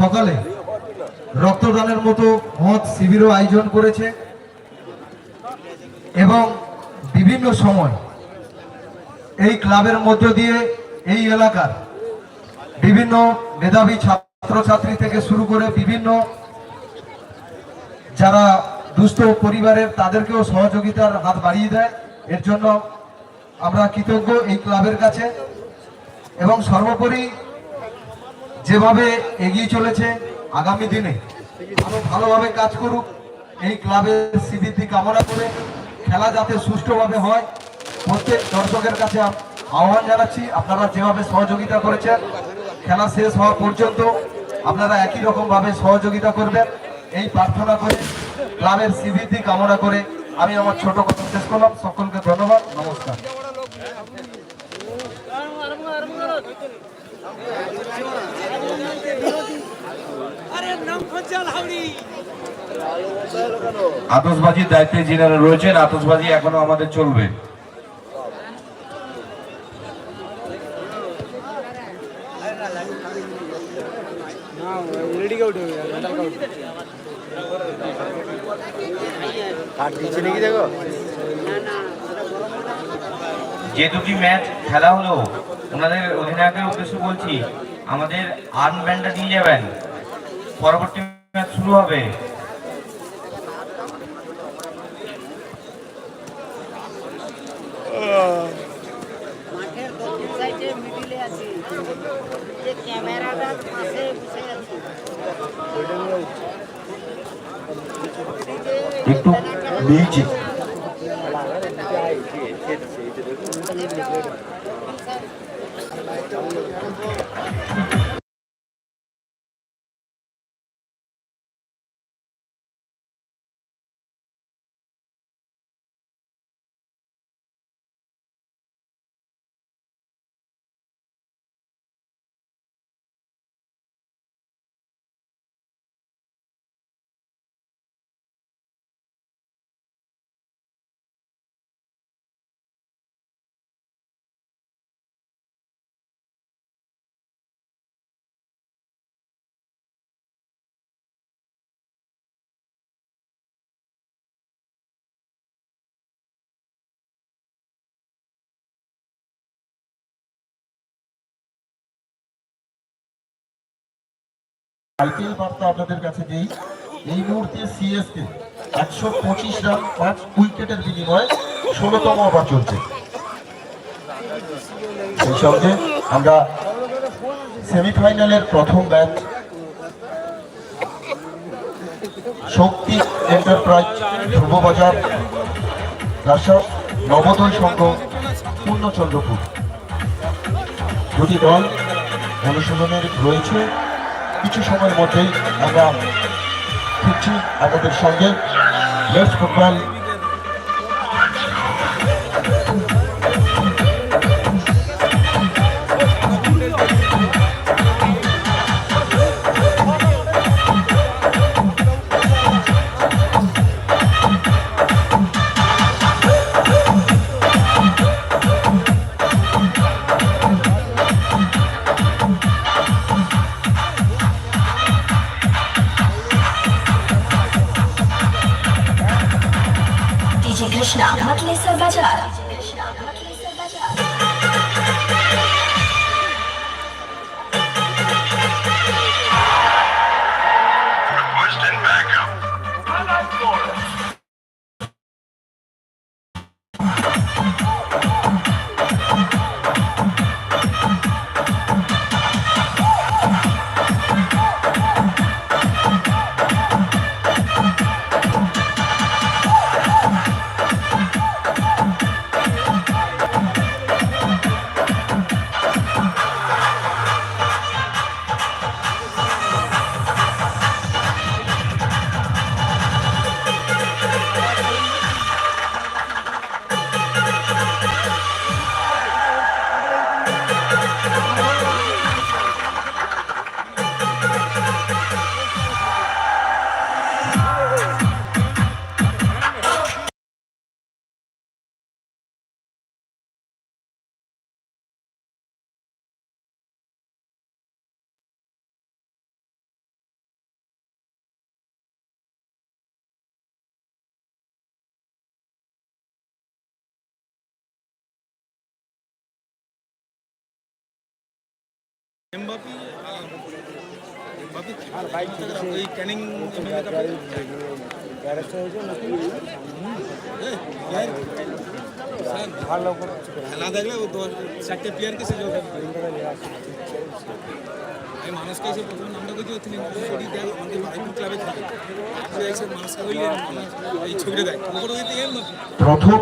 সকালে রক্তদানের মতো মত শিবিরও আয়োজন করেছে এবং বিভিন্ন সময় এই ক্লাবের মধ্য দিয়ে এই এলাকার বিভিন্ন মেধাবী ছাত্রছাত্রী থেকে শুরু করে বিভিন্ন যারা দুস্থ পরিবারের তাদেরকেও সহযোগিতার হাত বাড়িয়ে দেয়। এর জন্য আমরা কৃতজ্ঞ এই ক্লাবের কাছে এবং সর্বোপরি যেভাবে এগিয়ে চলেছে আগামী দিনে আরও ভালোভাবে কাজ করুক এই ক্লাবের স্মৃতি কামনা করে খেলা যাতে সুষ্ঠুভাবে হয় প্রত্যেক দর্শকের কাছে আহ্বান জানাচ্ছি আপনারা যেভাবে সহযোগিতা করেছেন খেলা শেষ হওয়া পর্যন্ত আপনারা একই রকম ভাবে সহযোগিতা করবেন এই প্রার্থনা করে ক্লাবের স্মৃতি কামনা করে আমি আমার ছোট কথা শেষ করলাম সকলকে ধন্যবাদ নমস্কার আতসবাজির দায়িত্বে যিনারা রয়েছেন আতসবাজি এখনও আমাদের চলবে। যে দুটি ম্যাচ খেলা হলো ওনাদের অধিনায়কের উদ্দেশ্যে বলছি, আমাদের আর্ম ব্যান্ডটা দিয়ে যাবেন। পরবর্তী ম্যাচ শুরু হবে। মাঠের দক্ষিণ আইপিএল বার্তা আপনাদের কাছে দিই, এই মুহূর্তে সিএসকে একশো পঁচিশ রান, পাঁচ উইকেটের বিনিময়ে ষোলোতম ওভার চলছে। সেই সঙ্গে আমরা সেমিফাইনালের প্রথম match, Shakti enterprise Dhruvabazar versus Nabodoy Sangha, Purnachandrapur. দুটি দল অনুশীলনের রয়েছে। কিছু সময়ের মধ্যেই আমরা ফিরছি আমাদের সঙ্গে। লেফট ফুটবল খেলা দেখলে চারটে প্লেয়ারকে সে মানুষকে এসে প্রথমে নামটা করছি তিনি দেয় আমাদের বাড়িপুর ক্লাবে থাকে মানুষকে বললি এই ছবিটা দেখ। প্রথম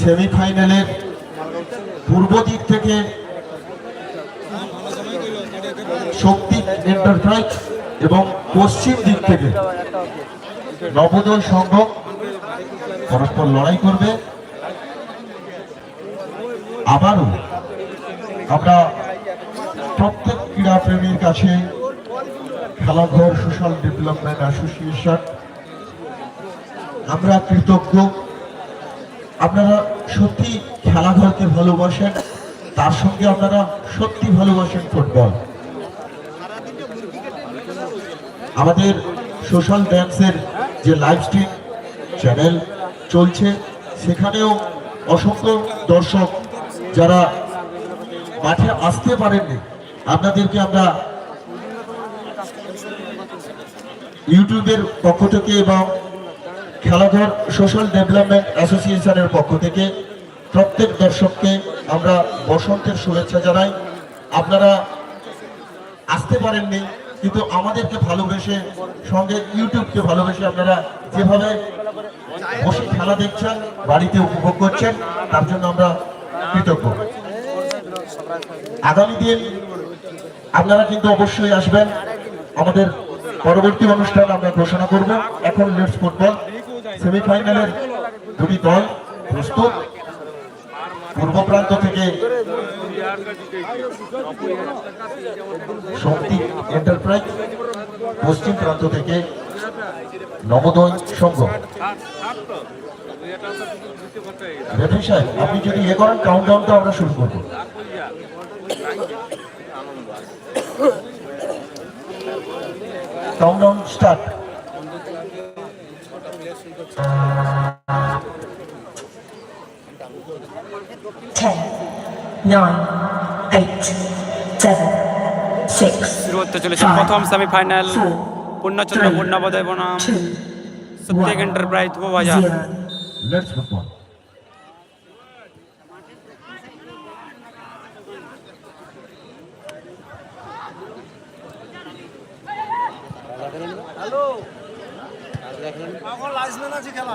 সেমিফাইনালের পূর্ব দিক থেকে ভালো সময় করল এটাকে শক্তি এন্টারপ্রাইজ এবং পশ্চিম দিক থেকে নবোদয় সংঘ পরস্পর লড়াই করবে। আবারও আমরা প্রত্যেক ক্রীড়াপ্রেমীর কাছে খেলাঘর সোশ্যাল ডেভেলপমেন্ট অ্যাসোসিয়েশন আমরা কৃতজ্ঞ। আপনারা সত্যি খেলাঘরকে ভালোবাসেন, তার সঙ্গে আপনারা সত্যি ভালোবাসেন ফুটবল আমাদের সোশ্যাল ড্যান্সের যে লাইভ স্ট্রিম চ্যানেল চলছে, সেখানেও অসংখ্য দর্শক যারা মাঠে আসতে পারেননি, আপনাদেরকে আমরা ইউটিউবের পক্ষ থেকে এবং খেলাঘর সোশ্যাল ডেভেলপমেন্ট অ্যাসোসিয়েশনের পক্ষ থেকে প্রত্যেক দর্শককে আমরা বসন্তের শুভেচ্ছা জানাই। আপনারা আসতে পারেননি কিন্তু আমাদেরকে ভালোবেসে, সঙ্গে ইউটিউবকে ভালোবেসে আপনারা যেভাবে বসে খেলা দেখছেন, বাড়িতে উপভোগ করছেন, তার জন্য আমরা কৃতজ্ঞ। আগামী দিন আপনারা কিন্তু অবশ্যই আসবেন। আমাদের পরবর্তী অনুষ্ঠান আমরা ঘোষণা করব। এখন লেটস ফুটবল সেমিফাইনালের দুটি দল প্রস্তুত। পূর্ব প্রান্ত থেকে শক্তি এন্টারপ্রাইজ পশ্চিম প্রান্ত থেকে নবোদয় সংঘ। রেফি সাহেব, আপনি যদি এ করেন কাউন্টডাউনটা আমরা শুরু করব। Countdown start Ten, nine, eight, seven, six, শুরু হতে চলেছে five, প্রথম সেমিফাইনাল four, পূর্ণচন্দ্র three, পূর্ণবোধয় বনাম two, সত্যিক এন্টারপ্রাইজ বাজার। zero. লেটস ফুটবল এখন লাইসম্যান আছে খেলা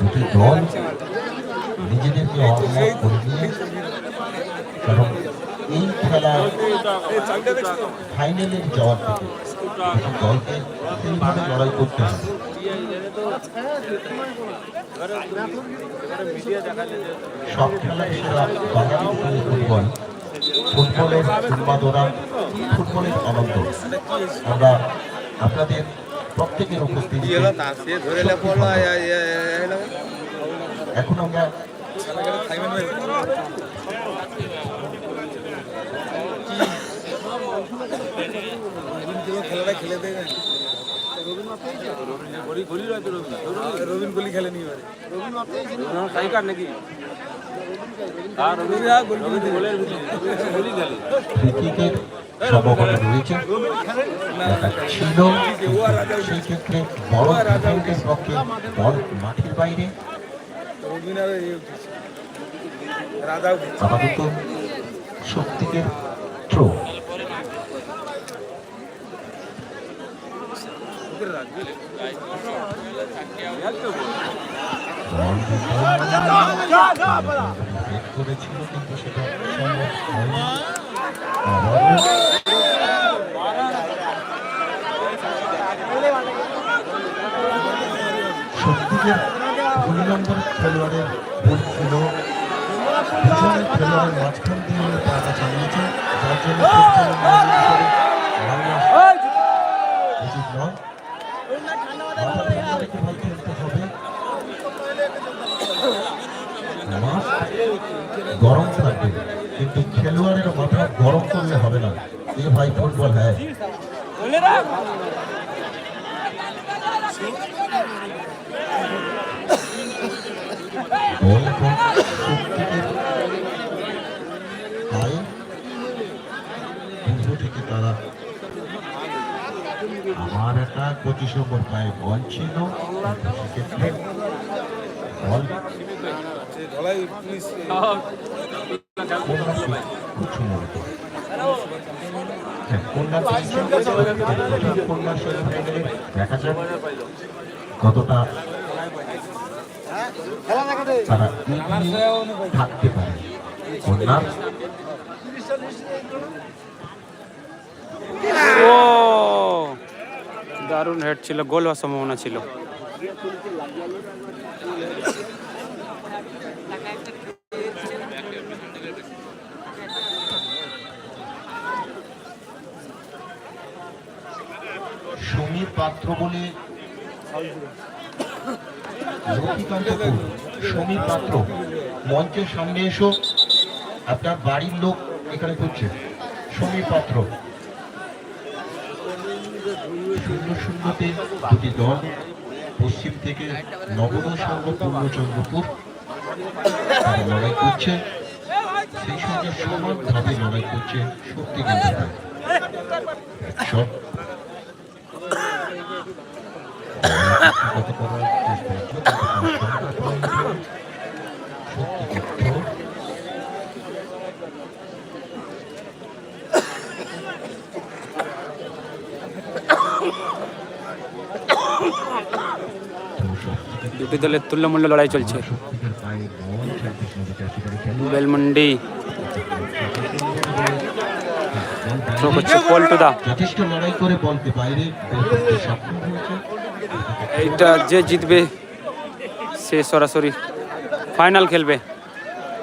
দুটি দল নিজেদেরকে অবহেলা করে দিয়ে কারণ এই খেলা ফাইনালে যাওয়ার থেকে দলকে সেইভাবে লড়াই করতে হবে। সব খেলার সেরা বাঙালি ফুটবল ফুটবলের উন্মাদনা, ফুটবলের আনন্দ। আমরা আপনাদের প্রত্যেকের উপস্থিতি এখন আমরা খেলাটা খেলে দেয় না রবিন গলি খেলে নি এবারে ক্রিকেটের সম্ভাবনা রয়েছে ছিল সেই ক্ষেত্রে বড় পক্ষে বল মাঠের বাইরে রবিন আর এ উঠেছে রাজা উঠেছে আপাতত শক্তিকে থ্রো করেছিল কিন্তু সেটা সম্ভব নম্বর খেলোয়াড়ের ভুল ছিল দুজনের খেলোয়াড়ের মাঝখান দিয়ে পাটা চালিয়েছে যার জন্য উচিত নয় গরম থাকবে কিন্তু খেলোয়াড়ের মাথা গরম করলে হবে না এ ভাই ফুটবল হ্যাঁ শক্তিকে পায়ে পূর্ব থেকে তারা আমার একটা পঁচিশ নম্বর পায়ে বল ছিল সেক্ষেত্রে বল ধলাই পুলিশ কন্যা শি- খুব সম্ভবত হ্যাঁ, কন্যা শি- প্রথম কন্যা সেমিফাইনালে দেখা যাক কতটা তারা থাকতে পারে? কন্যা ও দারুণ হেড ছিল গোল হওয়ার সম্ভাবনা ছিল। সমীর পাত্র বলে সমীর পাত্র মঞ্চের সামনে এসো। আপনার বাড়ির লোক এখানে করছে। সমীর পাত্র। শূন্য শূন্যতে দুটি দল, পশ্চিম থেকে নবদ সংঘ পূর্ণচন্দ্রপুর তারা লড়াই করছে। সেই সঙ্গে সমানভাবে লড়াই করছে শক্তি কেন্দ্র দুটি দলের তুল্যমূল্য লড়াই চলছে। বেলমন্ডি থ্রো যথেষ্ট লড়াই করে বলকে বাইরে এইটা যে জিতবে সে সরাসরি ফাইনাল খেলবে।